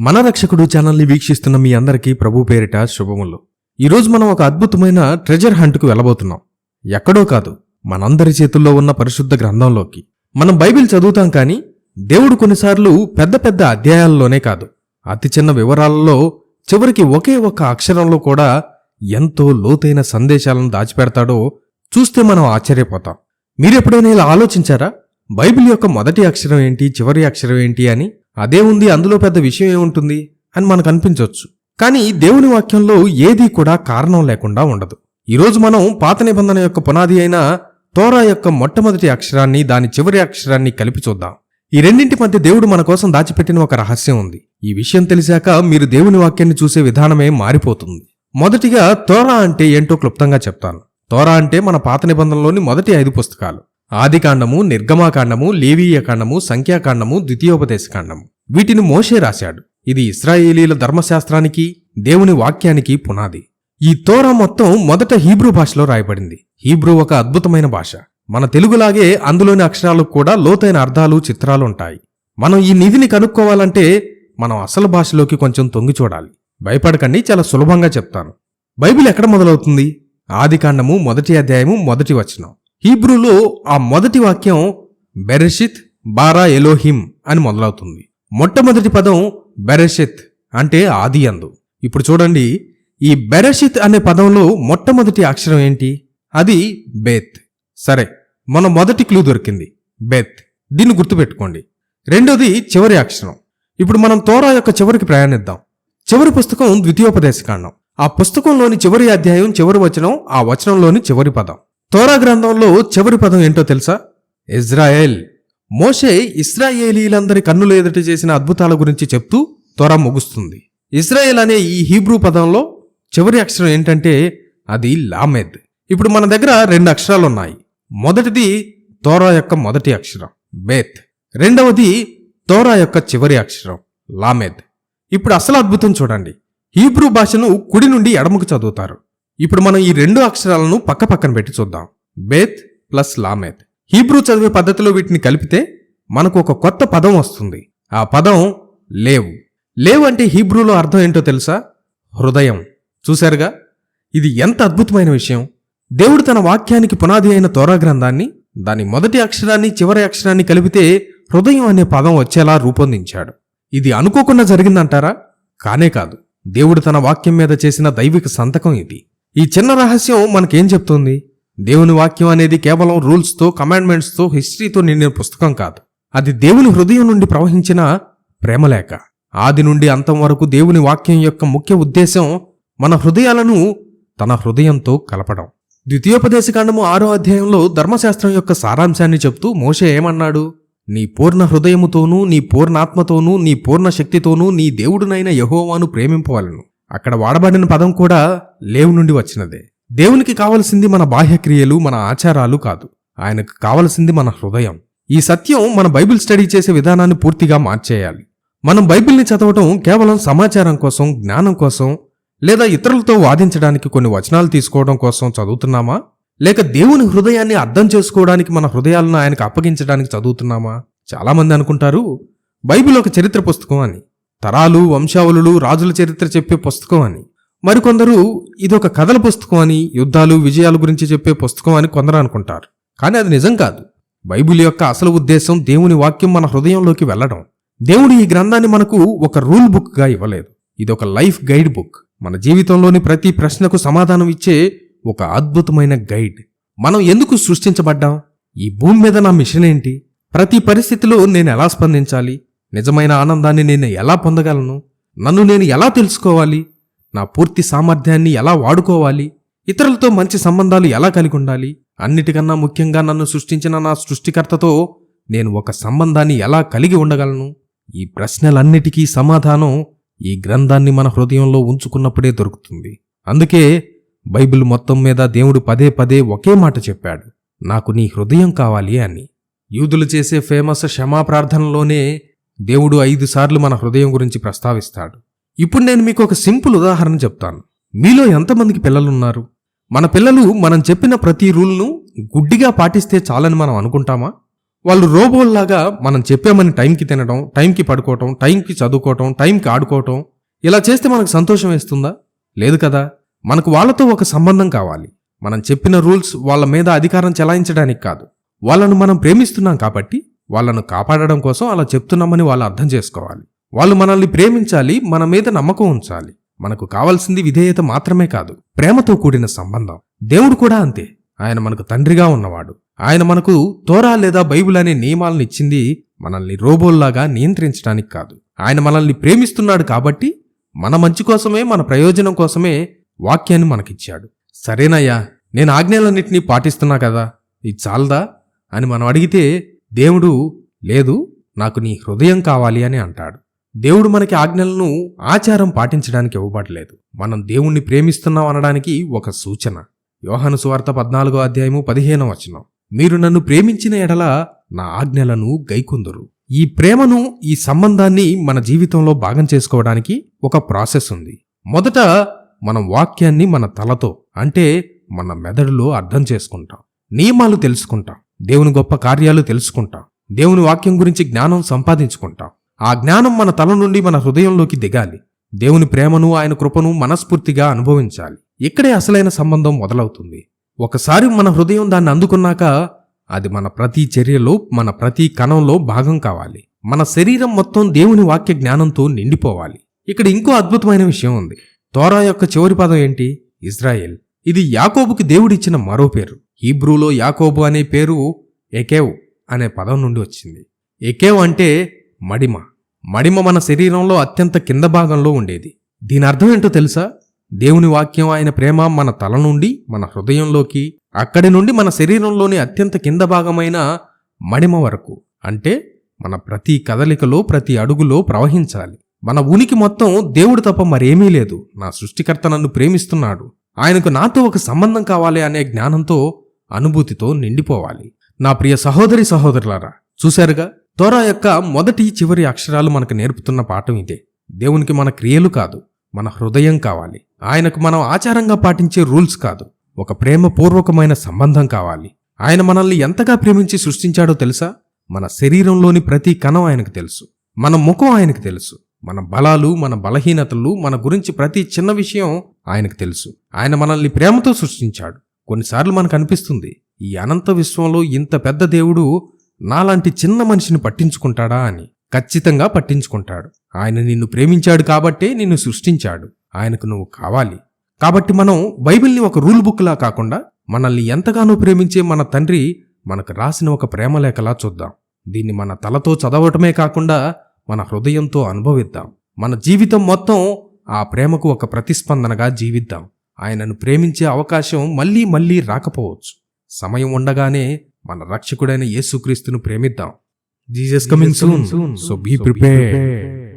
మన రక్షకుడు ఛానల్ని వీక్షిస్తున్న మీ అందరికీ ప్రభు పేరిట శుభములు. ఈరోజు మనం ఒక అద్భుతమైన ట్రెజర్ హంట్కు వెళ్ళబోతున్నాం. ఎక్కడో కాదు మనందరి చేతుల్లో ఉన్న పరిశుద్ధ గ్రంథంలోకి. మనం బైబిల్ చదువుతాం కానీ దేవుడు కొన్నిసార్లు పెద్ద పెద్ద అధ్యాయాల్లోనే కాదు. అతి చిన్న వివరాలలో చివరికి ఒకే ఒక్క అక్షరంలో కూడా ఎంతో లోతైన సందేశాలను దాచిపెడతాడో చూస్తే మనం ఆశ్చర్యపోతాం. మీరెప్పుడైనా ఇలా ఆలోచించారా? బైబిల్ యొక్క మొదటి అక్షరం ఏంటి చివరి అక్షరం ఏంటి అని? అదే ఉంది అందులో పెద్ద విషయం ఏముంటుంది అని మనకు అనిపించవచ్చు కానీ దేవుని వాక్యంలో ఏదీ కూడా కారణం లేకుండా ఉండదు. ఈరోజు మనం పాత నిబంధన యొక్క పునాది అయిన తోరా యొక్క మొట్టమొదటి అక్షరాన్ని దాని చివరి అక్షరాన్ని కలిపి చూద్దాం. ఈ రెండింటి మధ్య దేవుడు మన కోసం దాచిపెట్టిన ఒక రహస్యం ఉంది. ఈ విషయం తెలిసాక మీరు దేవుని వాక్యాన్ని చూసే విధానమే మారిపోతుంది. మొదటిగా తోరా అంటే ఏంటో క్లుప్తంగా చెప్తాను. తోరా అంటే మన పాత నిబంధనలోని మొదటి ఐదు పుస్తకాలు. ఆదికాండము నిర్గమాకాండము లేవీయకాండము సంఖ్యాకాండము ద్వితీయోపదేశకాండము. వీటిని మోషే రాశాడు. ఇది ఇస్రాయేలీల ధర్మశాస్త్రానికి దేవుని వాక్యానికి పునాది. ఈ తోరా మొత్తం మొదట హీబ్రూ భాషలో రాయబడింది. హీబ్రూ ఒక అద్భుతమైన భాష. మన తెలుగులాగే అందులోని అక్షరాలకు కూడా లోతైన అర్థాలు చిత్రాలు ఉంటాయి. మనం ఈ నిధిని కనుక్కోవాలంటే మనం అసలు భాషలోకి కొంచెం తొంగి చూడాలి. భయపడకండి చాలా సులభంగా చెప్తాను. బైబిల్ ఎక్కడ మొదలవుతుంది? ఆదికాండము మొదటి అధ్యాయము మొదటి వచనం. హీబ్రూలో ఆ మొదటి వాక్యం బెరెషిత్ బారా ఎలోహిం అని మొదలవుతుంది. మొట్టమొదటి పదం బెరెషిత్ అంటే ఆది అందు ఇప్పుడు చూడండి ఈ బెరెషిత్ అనే పదంలో మొట్టమొదటి అక్షరం ఏంటి? అది బేత్. సరే మన మొదటి క్లూ దొరికింది బెత్. దీన్ని గుర్తుపెట్టుకోండి. రెండోది చివరి అక్షరం. ఇప్పుడు మనం తోరా యొక్క చివరికి ప్రయాణిద్దాం. చివరి పుస్తకం ద్వితీయోపదేశకాండం ఆ పుస్తకంలోని చివరి అధ్యాయం చివరి వచనం ఆ వచనంలోని చివరి పదం. తోరా గ్రంథంలో చివరి పదం ఏంటో తెలుసా? ఇజ్రాయెల్. మోషే ఇస్రాయేలీలందరి కన్నులు ఎదుట చేసిన అద్భుతాల గురించి చెప్తూ త్వర ముగుస్తుంది. ఇజ్రాయెల్ అనే ఈ హీబ్రూ పదంలో చివరి అక్షరం ఏంటంటే అది లామెద్. ఇప్పుడు మన దగ్గర రెండు అక్షరాలు ఉన్నాయి మొదటిది తోరా యొక్క మొదటి అక్షరం బేత్. రెండవది తోరా యొక్క చివరి అక్షరం లామెద్. ఇప్పుడు అసలు అద్భుతం చూడండి. హీబ్రూ భాషను కుడి నుండి ఎడమకు చదువుతారు. ఇప్పుడు మనం ఈ రెండు అక్షరాలను పక్క పక్కన పెట్టి చూద్దాం. బేత్ ప్లస్ లామేత్. హీబ్రూ చదివే పద్ధతిలో వీటిని కలిపితే మనకు ఒక కొత్త పదం వస్తుంది. ఆ పదం లేవు. లేవు అంటే హీబ్రూలో అర్థం ఏంటో తెలుసా? హృదయం. చూశారుగా? ఇది ఎంత అద్భుతమైన విషయం. దేవుడు తన వాక్యానికి పునాది అయిన తోరా గ్రంథాన్ని దాని మొదటి అక్షరాన్ని చివరి అక్షరాన్ని కలిపితే హృదయం అనే పదం వచ్చేలా రూపొందించాడు. ఇది అనుకోకుండా జరిగిందంటారా? కానే కాదు. దేవుడు తన వాక్యం మీద చేసిన దైవిక సంతకం ఇది. ఈ చిన్న రహస్యం మనకేం చెప్తుంది? దేవుని వాక్యం అనేది కేవలం రూల్స్తో కమాండ్మెంట్స్తో హిస్టరీతో నిండిన పుస్తకం కాదు. అది దేవుని హృదయం నుండి ప్రవహించిన ప్రేమలేఖ ఆది నుండి అంతం వరకు దేవుని వాక్యం యొక్క ముఖ్య ఉద్దేశం మన హృదయాలను తన హృదయంతో కలపడం. ద్వితీయోపదేశకాండము ఆరో అధ్యాయంలో ధర్మశాస్త్రం యొక్క సారాంశాన్ని చెప్తూ మోషే ఏమన్నాడు? నీ పూర్ణ హృదయముతోనూ నీ పూర్ణాత్మతోనూ నీ పూర్ణ శక్తితోనూ నీ దేవుడునైన యహోవాను ప్రేమింపవలను. అక్కడ వాడబడిన పదం కూడా లేవు నుండి వచ్చినదే. దేవునికి కావలసింది మన బాహ్యక్రియలు మన ఆచారాలు కాదు. ఆయనకు కావలసింది మన హృదయం. ఈ సత్యం మన బైబిల్ స్టడీ చేసే విధానాన్ని పూర్తిగా మార్చేయాలి. మనం బైబిల్ని చదవటం కేవలం సమాచారం కోసం జ్ఞానం కోసం లేదా ఇతరులతో వాదించడానికి కొన్ని వచనాలు తీసుకోవడం కోసం చదువుతున్నామా? లేక దేవుని హృదయాన్ని అర్థం చేసుకోవడానికి మన హృదయాలను ఆయనకు అప్పగించడానికి చదువుతున్నామా? చాలామంది అనుకుంటారు బైబిల్ ఒక చరిత్ర పుస్తకం అని. తరాలు వంశావళులు రాజుల చరిత్ర చెప్పే పుస్తకం అని. మరికొందరు ఇదొక కథల పుస్తకం అని యుద్ధాలు విజయాల గురించి చెప్పే పుస్తకం అని కొందరు అనుకుంటారు. కానీ అది నిజం కాదు. బైబిల్ యొక్క అసలు ఉద్దేశం దేవుని వాక్యం మన హృదయంలోకి వెళ్ళడం. దేవుడు ఈ గ్రంథాన్ని మనకు ఒక రూల్ బుక్గా ఇవ్వలేదు. ఇది ఒక లైఫ్ గైడ్ బుక్. మన జీవితంలోని ప్రతి ప్రశ్నకు సమాధానం ఇచ్చే ఒక అద్భుతమైన గైడ్. మనం ఎందుకు సృష్టించబడ్డాం? ఈ భూమి మీద నా మిషన్ ఏంటి? ప్రతి పరిస్థితిలో నేను ఎలా స్పందించాలి? నిజమైన ఆనందాన్ని నేను ఎలా పొందగలను? నన్ను నేను ఎలా తెలుసుకోవాలి? నా పూర్తి సామర్థ్యాన్ని ఎలా వాడుకోవాలి? ఇతరులతో మంచి సంబంధాలు ఎలా కలిగి ఉండాలి? అన్నిటికన్నా ముఖ్యంగా నన్ను సృష్టించిన నా సృష్టికర్తతో నేను ఒక సంబంధాన్ని ఎలా కలిగి ఉండగలను? ఈ ప్రశ్నలన్నిటికీ సమాధానం ఈ గ్రంథాన్ని మన హృదయంలో ఉంచుకున్నప్పుడే దొరుకుతుంది. అందుకే బైబిల్ మొత్తం మీద దేవుడు పదే పదే ఒకే మాట చెప్పాడు. నాకు నీ హృదయం కావాలి అని. యూదులు చేసే ఫేమస్ క్షమా ప్రార్థనలోనే దేవుడు ఐదు సార్లు మన హృదయం గురించి ప్రస్తావిస్తాడు. ఇప్పుడు నేను మీకు ఒక సింపుల్ ఉదాహరణ చెప్తాను. మీలో ఎంతమందికి పిల్లలున్నారు? మన పిల్లలు మనం చెప్పిన ప్రతి రూల్ను గుడ్డిగా పాటిస్తే చాలని మనం అనుకుంటామా? వాళ్ళు రోబోల్లాగా మనం చెప్పామని టైంకి తినడం టైంకి పడుకోవటం టైంకి చదువుకోవటం టైంకి ఆడుకోవటం ఇలా చేస్తే మనకు సంతోషం వేస్తుందా? లేదు కదా. మనకు వాళ్ళతో ఒక సంబంధం కావాలి. మనం చెప్పిన రూల్స్ వాళ్ళ మీద అధికారం చెలాయించడానికి కాదు. వాళ్ళను మనం ప్రేమిస్తున్నాం కాబట్టి వాళ్ళను కాపాడడం కోసం అలా చెప్తున్నామని వాళ్ళు అర్థం చేసుకోవాలి. వాళ్ళు మనల్ని ప్రేమించాలి మన మీద నమ్మకం ఉంచాలి. మనకు కావాల్సింది విధేయత మాత్రమే కాదు ప్రేమతో కూడిన సంబంధం. దేవుడు కూడా అంతే. ఆయన మనకు తండ్రిగా ఉన్నవాడు. ఆయన మనకు తోరా లేదా బైబిల్ అనే నియమాలను ఇచ్చింది మనల్ని రోబోల్లాగా నియంత్రించడానికి కాదు. ఆయన మనల్ని ప్రేమిస్తున్నాడు కాబట్టి మన మంచి కోసమే మన ప్రయోజనం కోసమే వాక్యాన్ని మనకిచ్చాడు. సరేనయ్యా నేను ఆజ్ఞలన్నింటినీ పాటిస్తున్నా కదా? ఇది చాలదా? అని మనం అడిగితే దేవుడు లేదు నాకు నీ హృదయం కావాలి అని అంటాడు. దేవుడు మనకి ఆజ్ఞలను ఆచారం పాటించడానికి ఇవ్వబడలేదు. మనం దేవుణ్ణి ప్రేమిస్తున్నాం అనడానికి ఒక సూచన. యోహాను సువార్త పద్నాలుగో అధ్యాయము పదిహేనో వచనం. మీరు నన్ను ప్రేమించిన ఎడల నా ఆజ్ఞలను గైకొందురు. ఈ ప్రేమను ఈ సంబంధాన్ని మన జీవితంలో భాగం చేసుకోవడానికి ఒక ప్రాసెస్ ఉంది. మొదట మనం వాక్యాన్ని మన తలతో అంటే మన మెదడులో అర్థం చేసుకుంటాం. నియమాలు తెలుసుకుంటాం. దేవుని గొప్ప కార్యాలు తెలుసుకుంటాం. దేవుని వాక్యం గురించి జ్ఞానం సంపాదించుకుంటాం. ఆ జ్ఞానం మన తల నుండి మన హృదయంలోకి దిగాలి. దేవుని ప్రేమను ఆయన కృపను మనస్ఫూర్తిగా అనుభవించాలి. ఇక్కడే అసలైన సంబంధం మొదలవుతుంది. ఒకసారి మన హృదయం దాన్ని అందుకున్నాక అది మన ప్రతి చర్యలో మన ప్రతి కణంలో భాగం కావాలి. మన శరీరం మొత్తం దేవుని వాక్య జ్ఞానంతో నిండిపోవాలి. ఇక్కడ ఇంకో అద్భుతమైన విషయం ఉంది. తోరా యొక్క చివరి పదం ఏంటి? ఇజ్రాయెల్. ఇది యాకోబుకి దేవుడిచ్చిన మరో పేరు. హీబ్రూలో యాకోబు అనే పేరు ఎకేవ్ అనే పదం నుండి వచ్చింది. ఎకేవ్ అంటే మడిమ. మడిమ మన శరీరంలో అత్యంత కింద భాగంలో ఉండేది. దీని అర్థం ఏంటో తెలుసా? దేవుని వాక్యం ఆయన ప్రేమ మన తల నుండి మన హృదయంలోకి అక్కడి నుండి మన శరీరంలోని అత్యంత కింద భాగమైన మడిమ వరకు. అంటే మన ప్రతి కదలికలో ప్రతి అడుగులో ప్రవహించాలి. మన ఉనికి మొత్తం దేవుడు తప్ప మరేమీ లేదు. నా సృష్టికర్త నన్ను ప్రేమిస్తున్నాడు. ఆయనకు నాతో ఒక సంబంధం కావాలి అనే జ్ఞానంతో అనుభూతితో నిండిపోవాలి. నా ప్రియ సహోదరి సహోదరులారా చూశారుగా? తోరా యొక్క మొదటి చివరి అక్షరాలు మనకు నేర్పుతున్న పాఠం ఇదే. దేవునికి మన క్రియలు కాదు మన హృదయం కావాలి. ఆయనకు మనం ఆచారంగా పాటించే రూల్స్ కాదు. ఒక ప్రేమపూర్వకమైన సంబంధం కావాలి. ఆయన మనల్ని ఎంతగా ప్రేమించి సృష్టించాడో తెలుసా? మన శరీరంలోని ప్రతి కణం ఆయనకు తెలుసు. మన ముఖం ఆయనకు తెలుసు. మన బలాలు మన బలహీనతలు మన గురించి ప్రతి చిన్న విషయం ఆయనకు తెలుసు. ఆయన మనల్ని ప్రేమతో సృష్టించాడు. కొన్నిసార్లు మనకు అనిపిస్తుంది ఈ అనంత విశ్వంలో ఇంత పెద్ద దేవుడు నాలాంటి చిన్న మనిషిని పట్టించుకుంటాడా అని. ఖచ్చితంగా పట్టించుకుంటాడు. ఆయన నిన్ను ప్రేమించాడు కాబట్టే నిన్ను సృష్టించాడు. ఆయనకు నువ్వు కావాలి. కాబట్టి మనం బైబిల్ని ఒక రూల్ బుక్లా కాకుండా మనల్ని ఎంతగానో ప్రేమించే మన తండ్రి మనకు రాసిన ఒక ప్రేమలేఖలా చూద్దాం. దీన్ని మన తలతో చదవటమే కాకుండా మన హృదయంతో అనుభవిద్దాం. మన జీవితం మొత్తం ఆ ప్రేమకు ఒక ప్రతిస్పందనగా జీవిద్దాం. ఆయనను ప్రేమించే అవకాశం మళ్ళీ మళ్ళీ రాకపోవచ్చు. సమయం ఉండగానే మన రక్షకుడైన యేసుక్రీస్తును ప్రేమిద్దాం. Jesus coming soon so be prepare